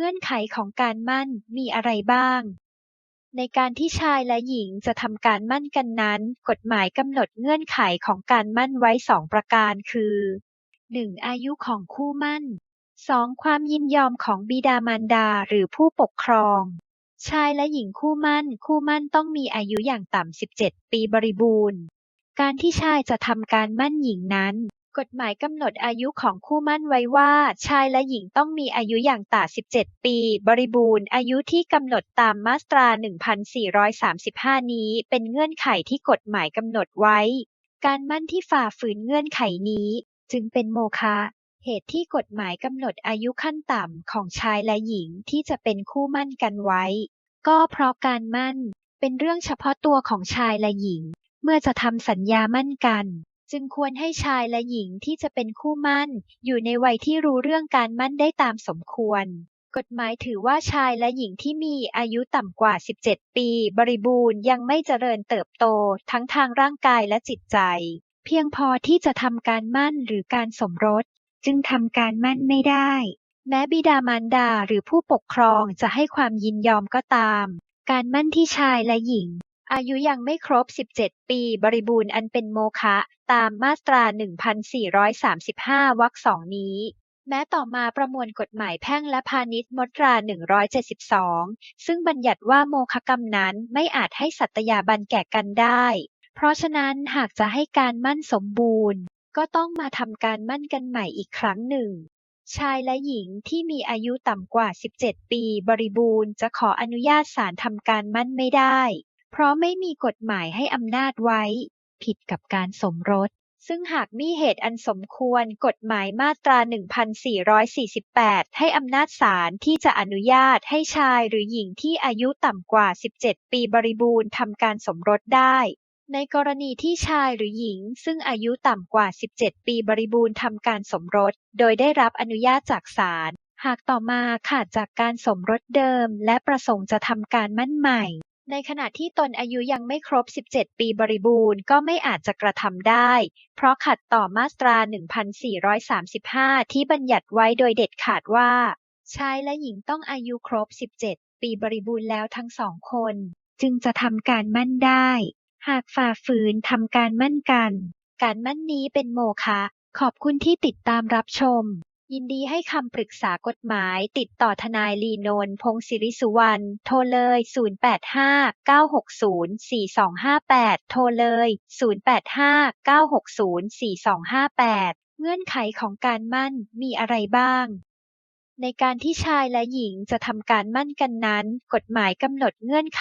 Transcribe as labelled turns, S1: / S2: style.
S1: เงื่อนไขของการมั่นมีอะไรบ้าง ในการที่ชายและหญิงจะทำการมั่นกันนั้น กฎหมายกำหนดเงื่อนไขของการมั่นไว้สองประการคือ 1. อายุของคู่มั่น 2. ความยินยอมของบิดามารดาหรือผู้ปกครอง ชายและหญิงคู่มั่น คู่มั่นต้องมีอายุอย่างต่ำ 17 ปีบริบูรณ์ การที่ชายจะทำการมั่นหญิงนั้น กฎหมายกำหนดอายุของคู่มั่นไว้ว่า ชายและหญิงต้องมีอายุอย่างต่ำ 17 ปี บริบูรณ์ อายุที่กำหนดตามมาตรา 1435 นี้ เป็นเงื่อนไขที่กฎหมายกำหนดไว้ การมั่นที่ฝ่าฝืนเงื่อนไขนี้ จึงเป็นโมฆะเหตุที่กฎหมายกำหนดอายุขั้นต่ำของชายและหญิงที่จะเป็นคู่มั่นกันไว้ ก็เพราะการมั่นเป็นเรื่องเฉพาะตัวของชายและหญิง เมื่อจะทำสัญญามั่นกัน จึงควรให้ชายและหญิงที่จะเป็นคู่มั่น อยู่ในวัยที่รู้เรื่องการมั่นได้ตามสมควร กฎหมายถือว่าชายและหญิงที่มีอายุต่ำกว่า 17 ปี บริบูรณ์ยังไม่เจริญเติบโต ทั้งทางร่างกายและจิตใจ เพียงพอที่จะทำการมั่นหรือการสมรส จึงทำการมั่นไม่ได้ แม้บิดามารดาหรือผู้ปกครองจะให้ความยินยอมก็ตาม การมั่นที่ชายและหญิง อายุยังไม่ครบ17ปีบริบูรณ์อันเป็นโมฆะ ตามมาตรา1435วรรคสองนี้แม้ต่อมาประมวลกฎหมายแพ่งและพาณิชย์มาตรา 172 ซึ่งบัญญัติว่าโมฆะกรรมนั้นไม่อาจให้สัตยาบันแก่กันได้ เพราะฉะนั้นหากจะให้การมั่นสมบูรณ์ ก็ต้องมาทำการมั่นกันใหม่อีกครั้งหนึ่ง ชายและหญิงที่มีอายุต่ำกว่า 17 ปีบริบูรณ์จะขออนุญาตศาลทำการมั่นไม่ได้ เพราะไม่มีกฎหมายให้อำนาจไว้ ผิดกับการสมรส ซึ่งหากมีเหตุอันสมควร กฎหมายมาตรา 1448 ให้อำนาจศาลที่จะอนุญาตให้ชายหรือหญิงที่อายุต่ำกว่า 17 ปีบริบูรณ์ทำการสมรสได้ ในกรณีที่ชายหรือหญิง ซึ่งอายุต่ำกว่า 17 ปีบริบูรณ์ทำการสมรส โดยได้รับอนุญาตจากศาลหากต่อมาขาดจากการสมรสเดิมและประสงค์จะทำการมั่นใหม่ ในขณะที่ตนอายุยังไม่ครบ 17 ปีบริบูรณ์ก็ไม่อาจจะกระทำได้ เพราะขัดต่อมาตรา 1435 ที่บัญญัติไว้โดยเด็ดขาดว่า ชายและหญิงต้องอายุครบ 17 ปีบริบูรณ์แล้วทั้งสองคน จึงจะทำการมั่นได้ หากฝ่าฝืนทำการมั่นกัน การมั่นนี้เป็นโมฆะขอบคุณที่ติดตามรับชม ยินดีให้คำปรึกษากฎหมาย ติดต่อทนายลีนนท์พงศิริสุวรรณ โทรเลย 085-960-4258 โทรเลย 085-960-4258 เงื่อนไขของการมั่นมีอะไรบ้างในการที่ชายและหญิงจะทำการมั่นกันนั้น กฎหมายกำหนดเงื่อนไข